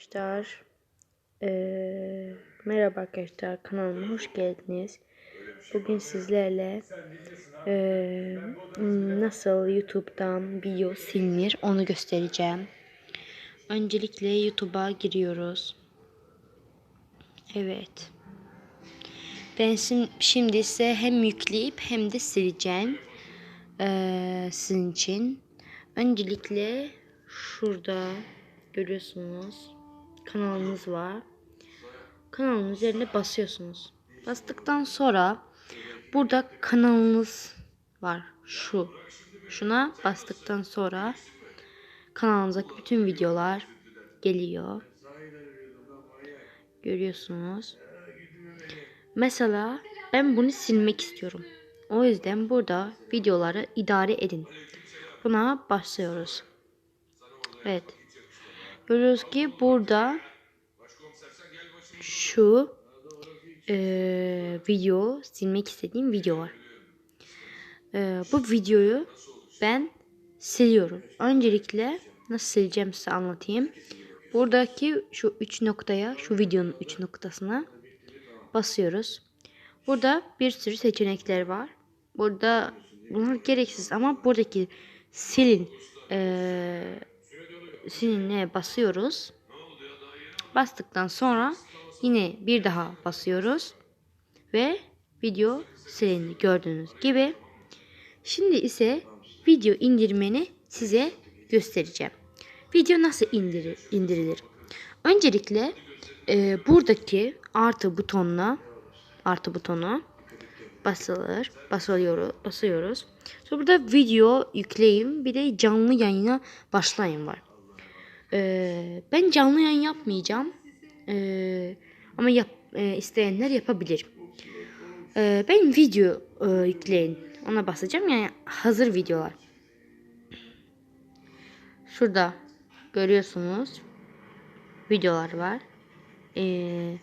arkadaşlar. Ee, merhaba arkadaşlar kanalıma hoş geldiniz. Bugün sizlerle ee, nasıl YouTube'dan video silinir onu göstereceğim. Öncelikle YouTube'a giriyoruz. Evet. Ben şimdi ise hem yükleyip hem de sileceğim. Ee, sizin için. Öncelikle şurada görüyorsunuz. Kanalımız var. Kanalın üzerine basıyorsunuz. Bastıktan sonra burada kanalınız var. Şu. Şuna bastıktan sonra kanalınızdaki bütün videolar geliyor. Görüyorsunuz. Mesela ben bunu silmek istiyorum. O yüzden burada videoları idare edin. Buna başlıyoruz. Evet. Görüyoruz ki burada şu e, video silmek istediğim video var. E, bu videoyu ben siliyorum. Öncelikle nasıl sileceğim size anlatayım. Buradaki şu üç noktaya, şu videonun üç noktasına basıyoruz. Burada bir sürü seçenekler var. Burada bunlar gereksiz ama buradaki silin e, silinle basıyoruz. Bastıktan sonra yine bir daha basıyoruz ve video silindi gördüğünüz gibi. Şimdi ise video indirmeni size göstereceğim. Video nasıl indirir, indirilir? Öncelikle e, buradaki artı butonuna artı butonu basılır. Basılıyor, basıyoruz. Sonra burada video yükleyin. Bir de canlı yayına başlayın var. Ee, ben canlı yayın yapmayacağım. Ee, ama yap, e, isteyenler yapabilir. Ee, ben video e, yükleyin. Ona basacağım. Yani hazır videolar. Şurada görüyorsunuz. Videolar var. Ee,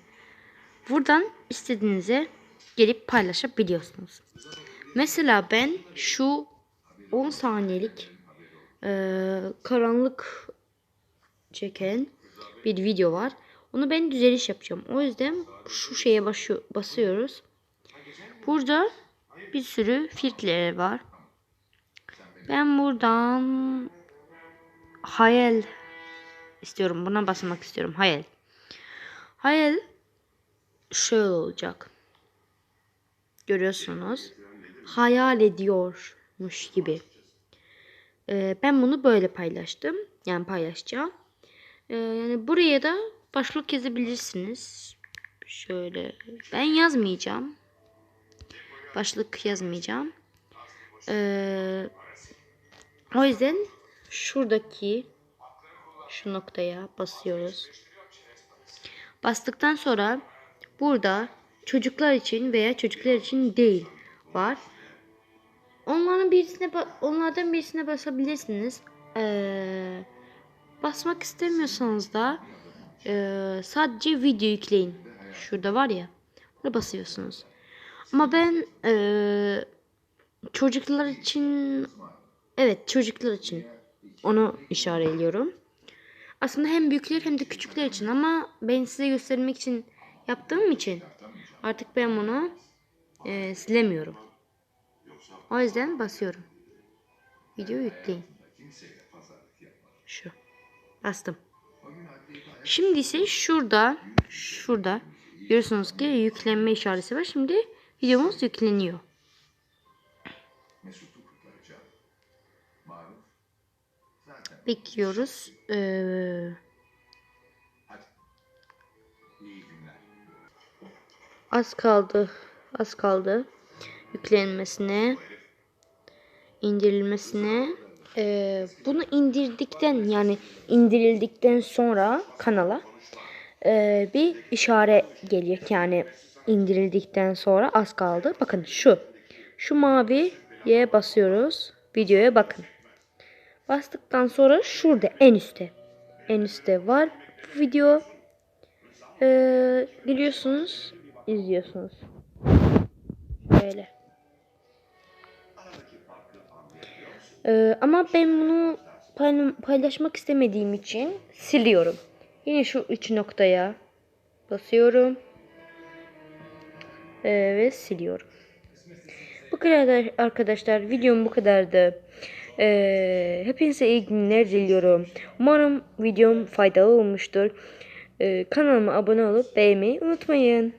buradan istediğinize gelip paylaşabiliyorsunuz. Mesela ben şu 10 saniyelik e, karanlık çeken bir video var. Onu ben düzeliş yapacağım. O yüzden şu şeye basıyor, basıyoruz. Burada bir sürü filtreler var. Ben buradan hayal istiyorum. Buna basmak istiyorum. Hayal. Hayal şöyle olacak. Görüyorsunuz. Hayal ediyormuş gibi. Ee, ben bunu böyle paylaştım. Yani paylaşacağım. Ee, yani buraya da başlık yazabilirsiniz. Şöyle. Ben yazmayacağım. Başlık yazmayacağım. Ee, o yüzden şuradaki şu noktaya basıyoruz. Bastıktan sonra burada çocuklar için veya çocuklar için değil var. Onların birisine onlardan birisine basabilirsiniz. Ee, basmak istemiyorsanız da e, sadece video yükleyin. Şurada var ya. Burada basıyorsunuz. Ama ben e, çocuklar için evet çocuklar için onu işaretliyorum. Aslında hem büyükler hem de küçükler için ama ben size göstermek için yaptığım için artık ben bunu e, silemiyorum. O yüzden basıyorum. Video yükleyin. Şu. Bastım. Şimdi ise şurada şurada görüyorsunuz ki yüklenme işareti var. Şimdi videomuz yükleniyor. Bekliyoruz. Ee, az kaldı. Az kaldı. Yüklenmesine indirilmesine e, bunu indirdikten yani indirildikten sonra kanala e, bir işaret geliyor yani indirildikten sonra az kaldı. Bakın şu. Şu maviye basıyoruz. Videoya bakın. Bastıktan sonra şurada en üstte. En üstte var bu video. E, biliyorsunuz izliyorsunuz. Böyle Ee, ama ben bunu paylaşmak istemediğim için siliyorum. Yine şu üç noktaya basıyorum. Ee, ve siliyorum. Bu kadar arkadaşlar. Videom bu kadardı. Ee, hepinize iyi günler diliyorum. Umarım videom faydalı olmuştur. Ee, kanalıma abone olup beğenmeyi unutmayın.